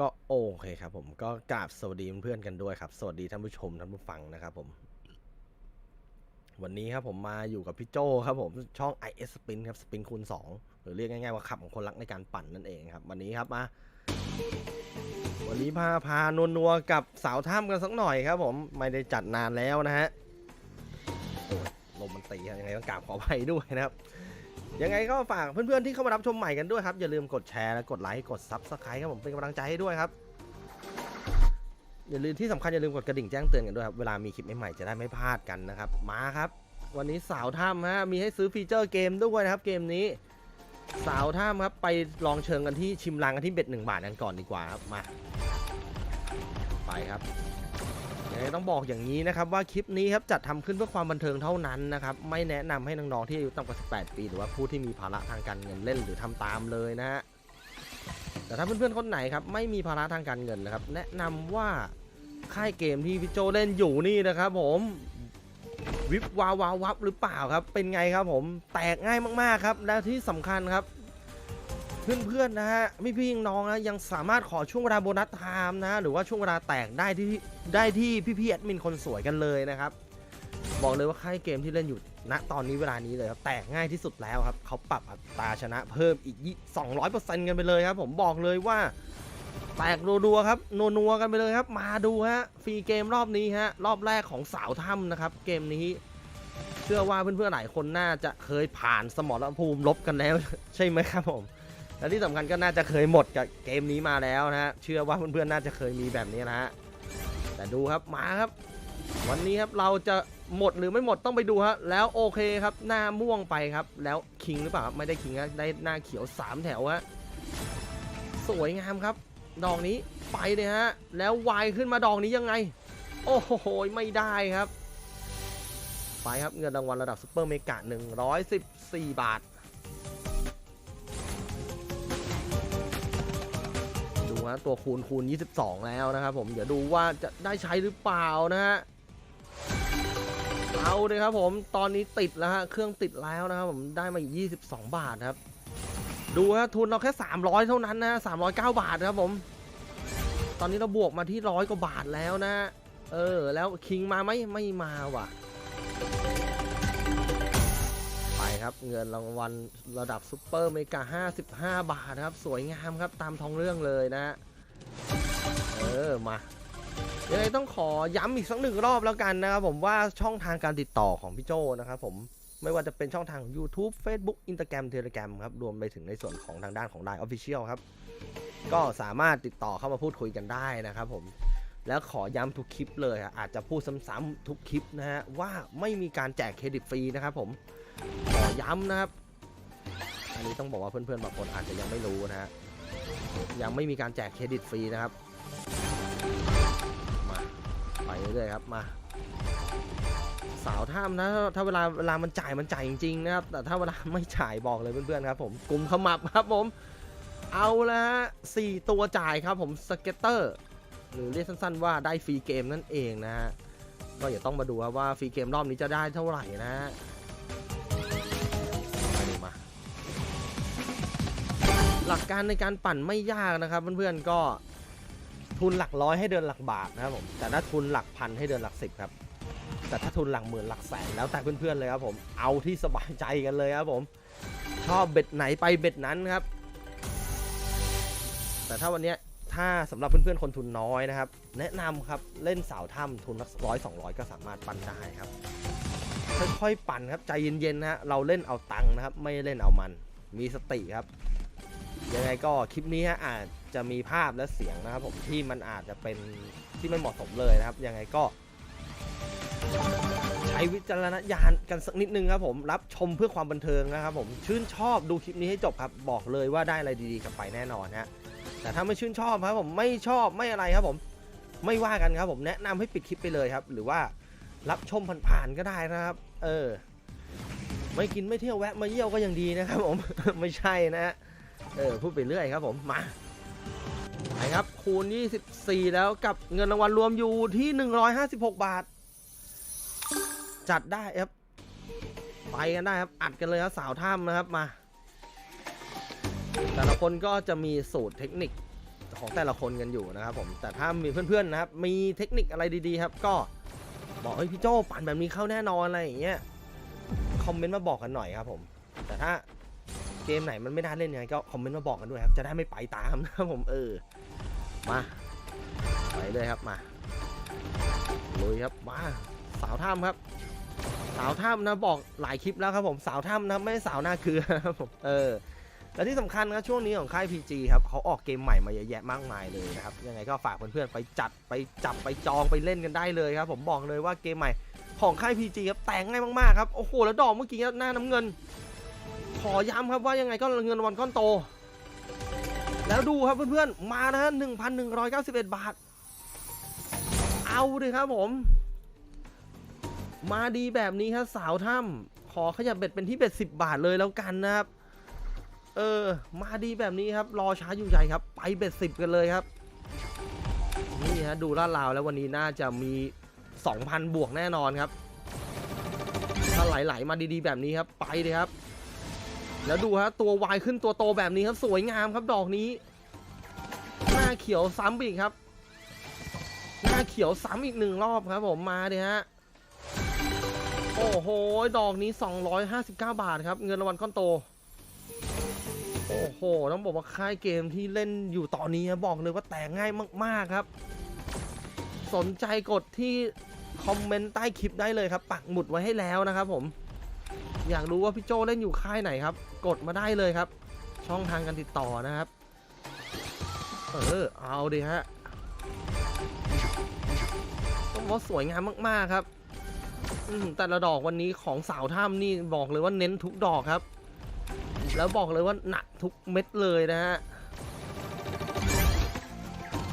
ก็โอเคครับผมก็กราบสวัสดีเพื่อนๆกันด้วยครับ สวัสดีท่านผู้ชมท่านผู้ฟังนะครับผม วันนี้ครับผมมาอยู่กับพี่โจครับผมช่อง IS Spin ครับสปินคูณ2หรือเรียกง่ายๆว่าขับของคนรักในการปั่นนั่นเองครับ วันนี้ครับมา วันนี้พาพานวนัวๆกับสาวถ้ำกันสักหน่อยครับ ผมไม่ได้จัดนานแล้วนะฮะลมมันตียังไงต้องกราบขออภัยด้วยนะครับ ยังไงก็ฝากเพื่อนๆที่เข้ามารับชมใหม่กันด้วยครับ อย่าลืมกดแชร์และกดไลค์กดซับสไครต์ครับผมเป็นกำลังใจให้ด้วยครับ อย่าลืมที่สำคัญอย่าลืมกดกระดิ่งแจ้งเตือนกันด้วยครับ เวลามีคลิปใหม่ๆจะได้ไม่พลาดกันนะครับ มาครับ วันนี้สาวถ้ำฮะมีให้ซื้อฟีเจอร์เกมด้วยนะครับเกมนี้ สาวถ้ำครับไปลองเชิงกันที่ชิมลางกันที่เบ็ดหนึ่งบาทกันก่อนดีกว่าครับมาไปครับ ต้องบอกอย่างนี้นะครับว่าคลิปนี้ครับจัดทำขึ้นเพื่อความบันเทิงเท่านั้นนะครับไม่แนะนำให้น้องๆที่อายุต่ำกว่า 18 ปี หรือว่าผู้ที่มีภาระทางการเงินเล่นหรือทำตามเลยนะฮะแต่ถ้าเพื่อนๆคนไหนครับไม่มีภาระทางการเงินนะครับ แนะนำว่าค่ายเกมที่พี่โจเล่นอยู่นี่นะครับผมวิบวาววาววับหรือเปล่าครับ เป็นไงครับผมแตกง่ายมากๆครับ และที่สำคัญครับ เพื่อนๆนะฮะพี่พี่น้องนะยังสามารถขอช่วงเวลาโบนัสไทม์นะ หรือว่าช่วงเวลาแตกได้ที่ได้ที่พี่ๆแอดมินคนสวยกันเลยนะครับ บอกเลยว่าค่ายเกมที่เล่นอยู่ณตอนนี้เวลานี้เลยครับแตกง่ายที่สุดแล้วครับเขาปรับอัตราชนะเพิ่มอีก 200%กันไปเลยครับ ผมบอกเลยว่าแตกรัวๆครับนัวๆกันไปเลยครับ มาดูฮะฟรีเกมรอบนี้ฮะรอบแรกของสาวถ้ำนะครับ เกมนี้เชื่อว่าเพื่อนๆหลายคนน่าจะเคยผ่านสมรภูมิลบกันแล้ว ใช่ไหมครับผม และที่สำคัญก็น่าจะเคยหมดกับเกมนี้มาแล้วนะฮะ เชื่อว่าเพื่อนๆน่าจะเคยมีแบบนี้นะฮะ แต่ดูครับมาครับ วันนี้ครับเราจะหมดหรือไม่หมดต้องไปดูฮะ แล้วโอเคครับหน้าม่วงไปครับ แล้วคิงหรือเปล่าไม่ได้คิงนะได้หน้าเขียว 3 แถวฮะ สวยงามครับ ดอกนี้ไปเลยฮะ แล้ววายขึ้นมาดอกนี้ยังไง โอ้โหไม่ได้ครับ ไปครับเงินรางวัลระดับซุปเปอร์เมกะ114 บาทะตัวคูณคูณ 22 แล้วนะครับผมเดี๋ยวดูว่าจะได้ใช้หรือเปล่านะฮะเอาเลยครับผมตอนนี้ติดแล้วฮะเครื่องติดแล้วนะครับผมได้มาอีก 22 บาทครับ ดูฮะทุนเราแค่ 300 เท่านั้นนะ309 บาทครับผม ตอนนี้เราบวกมาที่ร้อยกว่าบาทแล้วนะ เออ แล้วคิงมาไหมไม่มาว่ะ ครับ เงินรางวัลระดับซุปเปอร์เมกา 55 บาทครับ สวยงามครับตามท้องเรื่องเลยนะเออมายังไงต้องขอย้ำอีกสักหนึ่งรอบแล้วกันนะครับผมว่าช่องทางการติดต่อของพี่โจนะครับผมไม่ว่าจะเป็นช่องทาง YouTube Facebook Instagram Telegram ครับ รวมไปถึงในส่วนของทางด้านของ Line Official ครับ ก็สามารถติดต่อเข้ามาพูดคุยกันได้นะครับผมแล้วขอย้ำทุกคลิปเลยอาจจะพูดซ้ำๆทุกคลิปนะฮะว่าไม่มีการแจกเครดิตฟรีนะครับผม ขอย้ำนะครับ อันนี้ต้องบอกว่าเพื่อนๆบางคนอาจจะยังไม่รู้นะฮะ ยังไม่มีการแจกเครดิตฟรีนะครับ มาไปเรื่อยๆครับ มา สาวท่ามนะ ถ้าเวลาเวลามันจ่ายมันจ่ายจริงๆนะครับ แต่ถ้าเวลาไม่จ่ายบอกเลยเพื่อนๆครับ ผมกลุ่มขมับครับผม เอาละฮะสี่ตัวจ่ายครับผมสเก็ตเตอร์หรือเรียกสั้นๆว่าได้ฟรีเกมนั่นเองนะฮะ ก็อย่าต้องมาดูครับว่าฟรีเกมรอบนี้จะได้เท่าไหร่นะ หลักการในการปั่นไม่ยากนะครับเพื่อนๆก็ทุนหลักร้อยให้เดือนหลักบาทนะครับผมแต่ถ้าทุนหลักพันให้เดือนหลักสิบครับแต่ถ้าทุนหลักหมื่นหลักแสนแล้วแต่เพื่อนๆเลยครับผมเอาที่สบายใจกันเลยครับผมชอบเบ็ดไหนไปเบ็ดนั้นครับ แต่ถ้าวันนี้ถ้าสำหรับเพื่อนๆคนทุนน้อยนะครับ แนะนำครับเล่นสาวถ้ำทุนร้อยสองร้อยก็สามารถปั่นได้ครับค่อยๆปั่นครับใจเย็นๆนะฮะเราเล่นเอาตังค์นะครับ ไม่เล่นเอามันมีสติครับ ยังไงก็คลิปนี้ฮะอาจจะมีภาพและเสียงนะครับผมที่มันอาจจะเป็นที่ไม่เหมาะสมเลยนะครับ ยังไงก็ ใช้วิจารณญาณกันสักนิดนึงครับผมรับชมเพื่อความบันเทิงนะครับผมชื่นชอบดูคลิปนี้ให้จบครับ บอกเลยว่าได้อะไรดีๆกลับไปแน่นอนฮะแต่ถ้าไม่ชื่นชอบครับผมไม่ชอบไม่อะไรครับผม ไม่ว่ากันครับผมแนะนำให้ปิดคลิปไปเลยครับ หรือว่ารับชมผ่านๆก็ได้นะครับ เออ ไม่กินไม่เที่ยวแวะมาเยี่ยวก็ยังดีนะครับผมไม่ใช่นะฮะ เออพูดไปเรื่อยครับผมมาไปครับคูณ 24 แล้วกับเงินรางวัลรวมอยู่ที่ 156 บาท จัดได้ครับ ไปกันได้ครับอัดกันเลยครับสาวถ้ำนะครับมา แต่ละคนก็จะมีสูตรเทคนิคของแต่ละคนกันอยู่นะครับผมแต่ถ้ามีเพื่อนๆนะครับ มีเทคนิคอะไรดีๆครับ ก็บอกเฮ้ยพี่โจ้ปั่นแบบนี้เข้าแน่นอนอะไรอย่างเงี้ยคอมเมนต์มาบอกกันหน่อยครับผม แต่ถ้า เกมไหนมันไม่น่าเล่นยังไงก็คอมเมนต์มาบอกกันด้วยครับ จะได้ไม่ไปตามนะครับผมเออ มาไปเลยครับมาลุยครับมาสาวถ้ำครับ สาวถ้ำนะบอกหลายคลิปแล้วครับผมสาวถ้ำนะไม่ใช่สาวหน้าเกลือครับผมเออและที่สำคัญนะช่วงนี้ของค่าย PG ครับเขาออกเกมใหม่มาเยอะแยะมากมายเลยนะครับยังไงก็ฝากเพื่อนๆไปจัดไปจับไปจองไปเล่นกันได้เลยครับ ผมบอกเลยว่าเกมใหม่ของค่าย PG ครับแต่งง่ายมากๆครับโอ้โหแล้วดอกเมื่อกี้หน้าน้ำเงิน ขอย้ำครับว่ายังไงก็เงินรางวัลก้อนโต แล้วดูครับเพื่อนๆ มานะฮะ1,191 บาท เอาเลยครับผม มาดีแบบนี้ครับสาวถ้ำขอขยับเบ็ดเป็นที่เบ็ด10 บาทเลยแล้วกันนะครับ เออ มาดีแบบนี้ครับ รอช้าอยู่ใหญ่ครับ ไปเบ็ดสิบกันเลยครับ นี่ฮะดูลาดราวแล้ววันนี้น่าจะมี 2,000 บวกแน่นอนครับ ถ้าไหลๆมาดีๆแบบนี้ครับ ไปเลยครับ แล้วดูฮะตัววายขึ้นตัวโตแบบนี้ครับสวยงามครับดอกนี้ หน้าเขียวซ้ำอีกครับ หน้าเขียวซ้ำอีกหนึ่งรอบครับผมมาเลยฮะโอ้โหดอกนี้ 259 บาทครับ เงินรางวัลก้อนโต โอ้โหต้องบอกว่าค่ายเกมที่เล่นอยู่ตอนนี้บอกเลยว่าแต่ง่ายมากๆครับ สนใจกดที่คอมเมนต์ใต้คลิปได้เลยครับ ปักหมุดไว้ให้แล้วนะครับผม อยากรู้ว่าพี่โจเล่นอยู่ค่ายไหนครับ กดมาได้เลยครับ ช่องทางการติดต่อนะครับ เออ เอาดิฮะต้องบอกสวยงามมากๆครับแต่ละดอกวันนี้ของสาวถ้ำนี่บอกเลยว่าเน้นทุกดอกครับ แล้วบอกเลยว่าหนักทุกเม็ดเลยนะฮะ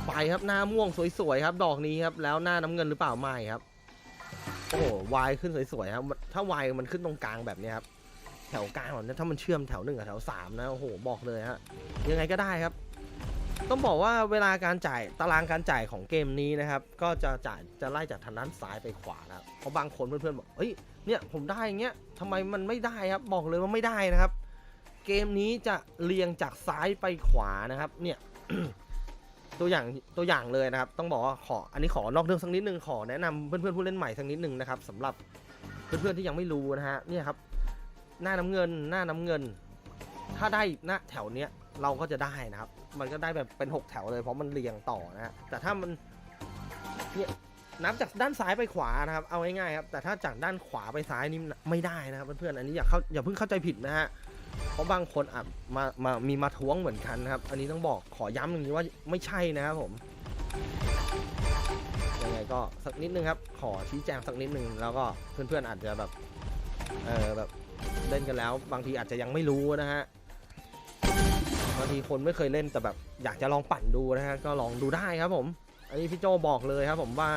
ไปครับหน้าม่วงสวยๆครับ ดอกนี้ครับ แล้วหน้าน้ำเงินหรือเปล่าไม่ครับ โอ้โหวายขึ้นสวยๆครับ ถ้าวายมันขึ้นตรงกลางแบบนี้ครับ แถวกลางแบบเนี้ยถ้ามันเชื่อมแถวหนึ่งกับแถวสามนะโอ้โหบอกเลยฮะยังไงก็ได้ครับ ต้องบอกว่าเวลาการจ่ายตารางการจ่ายของเกมนี้นะครับ ก็จะจ่ายจะไล่จากทางด้านซ้ายไปขวานะครับเพราะบางคนเพื่อนๆบอกเฮ้ยเนี่ยผมได้อย่างเงี้ยทำไมมันไม่ได้ครับบอกเลยว่าไม่ได้นะครับ เกมนี้จะเรียงจากซ้ายไปขวานะครับ เนี่ยตัวอย่างตัวอย่างเลยนะครับ ต้องบอกว่าขออันนี้ขอนอกเรื่องสักนิดนึงขอแนะนำเพื่อนๆผู้เล่นใหม่สักนิดนึงนะครับสำหรับเพื่อนๆที่ยังไม่รู้นะฮะเนี่ยครับ หน้าน้ำเงินหน้าน้ำเงิน ถ้าได้หน้าแถวเนี้ยเราก็จะได้นะครับ มันก็ได้แบบเป็นหกแถวเลยเพราะมันเรียงต่อนะฮะแต่ถ้ามันเนี่ยนับจากด้านซ้ายไปขวานะครับ เอาง่ายๆครับ แต่ถ้าจากด้านขวาไปซ้ายนี่ไม่ได้นะครับเพื่อนๆอันนี้อย่าเข้าอย่าเพิ่งเข้าใจผิดนะฮะเพราะบางคนอาจมามามีมาท้วงเหมือนกันนะครับ อันนี้ต้องบอกขอย้ำอย่างนี้ว่าไม่ใช่นะครับผมยังไงก็สักนิดนึงครับ ขอชี้แจงสักนิดนึงแล้วก็เพื่อนๆอาจจะแบบเออแบบ เล่นกันแล้ว บางทีอาจจะยังไม่รู้นะฮะบางทีคนไม่เคยเล่นแต่แบบอยากจะลองปั่นดูนะฮะก็ลองดูได้ครับผม อันนี้พี่โจบอกเลยครับผมว่า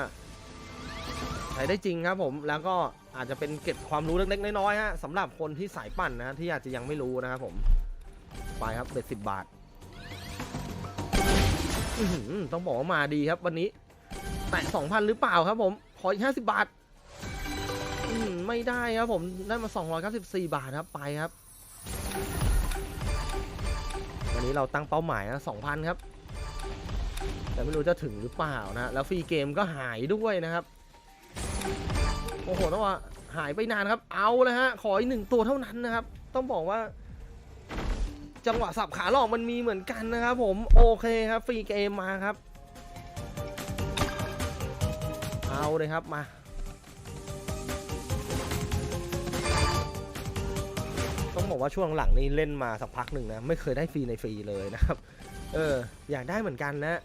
ใช้ได้จริงครับผมแล้วก็อาจจะเป็นเก็บความรู้เล็กๆน้อยๆฮะสำหรับคนที่สายปั่นนะที่อาจจะยังไม่รู้นะครับผมไปครับเบ็ดสิบบาทต้องบอกว่ามาดีครับวันนี้ แตะสองพันหรือเปล่าครับผมขออีกห้าสิบบาท ไม่ได้ครับผมได้มาสองร้อยเก้าสิบาทครับไปครับ วันนี้เราตั้งเป้าหมายนะสองพันครับ แต่ไม่รู้จะถึงหรือเปล่านะ แล้วฟรีเกมก็หายด้วยนะครับ โอ้โหต้องว่าหายไปนานครับ เอาเลยฮะ ขออีกหนึ่งตัวเท่านั้นนะครับ ต้องบอกว่า จังหวะสับขาหลอกมันมีเหมือนกันนะครับผม โอเคครับ ฟรีเกมมาครับ เอาเลยครับมา ต้องบอกว่าช่วงหลังนี่เล่นมาสักพักหนึ่งนะไม่เคยได้ฟรีในฟรีเลยนะครับ เอออยากได้เหมือนกันนะ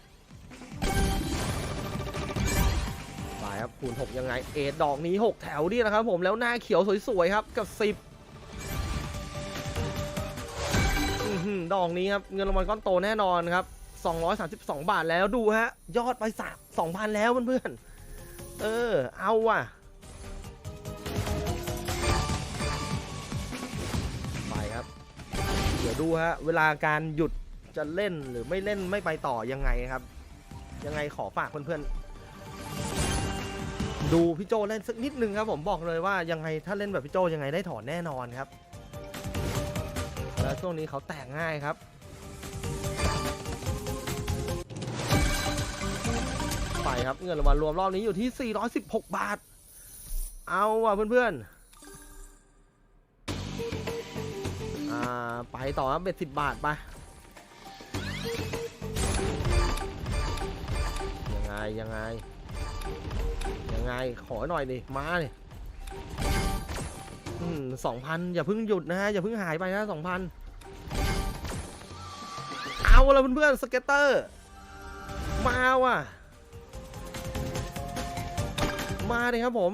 ไปครับคูณ6ยังไงเอดดอกนี้ 6 แถวนี่นะครับผมแล้วหน้าเขียวสวยๆครับกับ 10ดอกนี้ครับเงินรางวัลก้อนโตแน่นอนครับ 232 บาทแล้วดูฮะ ยอดไปสัก2,000 แล้วเพื่อนๆเออ เอาว่ะ ดูฮะ เวลาการหยุดจะเล่นหรือไม่เล่นไม่ไปต่อยังไงครับ ยังไงขอฝากเพื่อนๆ ดูพี่โจเล่นสักนิดนึงครับ ผมบอกเลยว่ายังไงถ้าเล่นแบบพี่โจยังไงได้ถอนแน่นอนครับ แล้วช่วงนี้เขาแตกง่ายครับไปครับเงินรางวัลรวมรอบนี้อยู่ที่ 416 บาท เอาว่ะเพื่อนๆาไปต่อครับเบ็ดสิบบาทไปยังไงยังไงยังไงขอหน่อยดิมาดิอืมสองพันอย่าเพิ่งหยุดนะฮะอย่าเพิ่งหายไปนะสองพันเอาละเพื่อนๆสเก็ตเตอร์ มาว่ะ มาเลยครับผม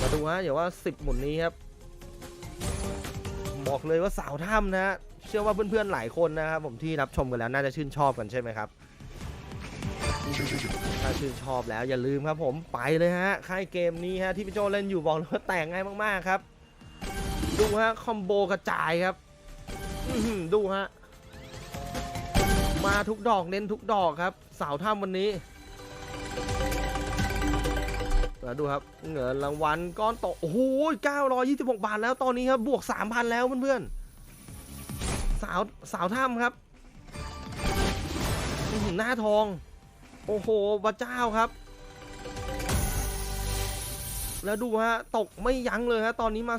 มาดูฮะเดี๋ยวว่า10หมุนนี้ครับ บอกเลยว่าสาวถ้ำนะฮะเชื่อว่าเพื่อนๆหลายคนนะครับผมที่รับชมกันแล้วน่าจะชื่นชอบกันใช่ไหมครับถ้าชื่นชอบแล้วอย่าลืมครับผมไปเลยฮะค่ายเกมนี้ฮะที่พี่โจเล่นอยู่บอกเลยว่าแต่งง่ายมากๆครับ ดูฮะคอมโบกระจายครับดูฮะมาทุกดอกเน้นทุกดอกครับ สาวถ้ำวันนี้ ดูครับเงินรางวัลก้อนโตโอ้โห926 บาทแล้วตอนนี้ครับบวก 3,000 แล้วเพื่อนๆสาวสาวถ้ำครับอื้อหือหน้าทอง โอ้โหพระเจ้าครับ แล้วดูฮะตกไม่ยั้งเลยฮะตอนนี้มา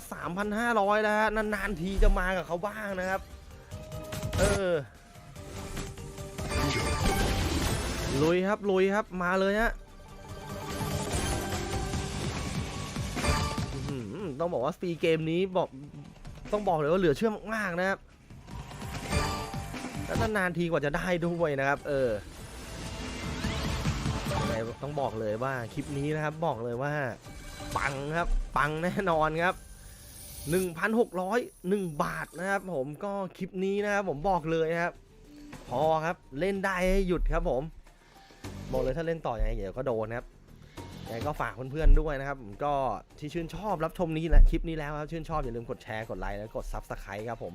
3,500 แล้วฮะนานๆทีจะมากับเขาบ้างนะครับ เออลุยครับลุยครับมาเลยฮะ ต้องบอกว่าฟรีเกมนี้บอกต้องบอกเลยว่าเหลือเชื่อมากๆนะครับแล้วนานๆทีกว่าจะได้ด้วยนะครับ เออต้องบอกเลยว่าคลิปนี้นะครับบอกเลยว่า ปังครับ ปังแน่นอนครับ 1,601 บาทนะครับ ผมก็คลิปนี้นะครับผมบอกเลยนะครับ พอครับเล่นได้ให้หยุดครับผม บอกเลยถ้าเล่นต่ออยังไงเดี๋ยวก็โดนครับ ยังไงก็ฝากเพื่อนๆด้วยนะครับผมก็ที่ชื่นชอบรับชมนี้และคลิปนี้แล้วครับชื่นชอบอย่าลืมกดแชร์กดไลค์และกด Subscribe ครับผม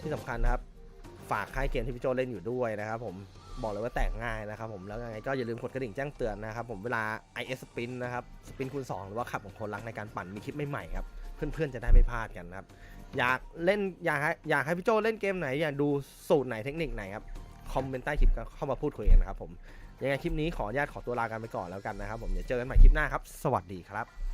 ที่สำคัญครับ ฝากค่ายเกมที่พี่โจเล่นอยู่ด้วยนะครับผมบอกเลยว่าแต่งง่ายนะครับผมแล้วยังไงก็อย่าลืมกดกระดิ่งแจ้งเตือนนะครับผมเวลา IS Spin นะครับสปินคูณ2 หรือว่าขับของคนรักในการปั่นมีคลิปใหม่ๆครับเพื่อนๆจะได้ไม่พลาดกันนะครับอยากเล่นอยากให้อยากให้พี่โจเล่นเกมไหนอยากดูสูตรไหนเทคนิคไหนครับคอมเมนต์ใต้คลิปเข้ามาพูดคุยกันนะครับผม ยังไงคลิปนี้ขออนุญาตขอตัวลากันไปก่อนแล้วกันนะครับผมเดี๋ยวเจอกันใหม่คลิปหน้าครับ สวัสดีครับ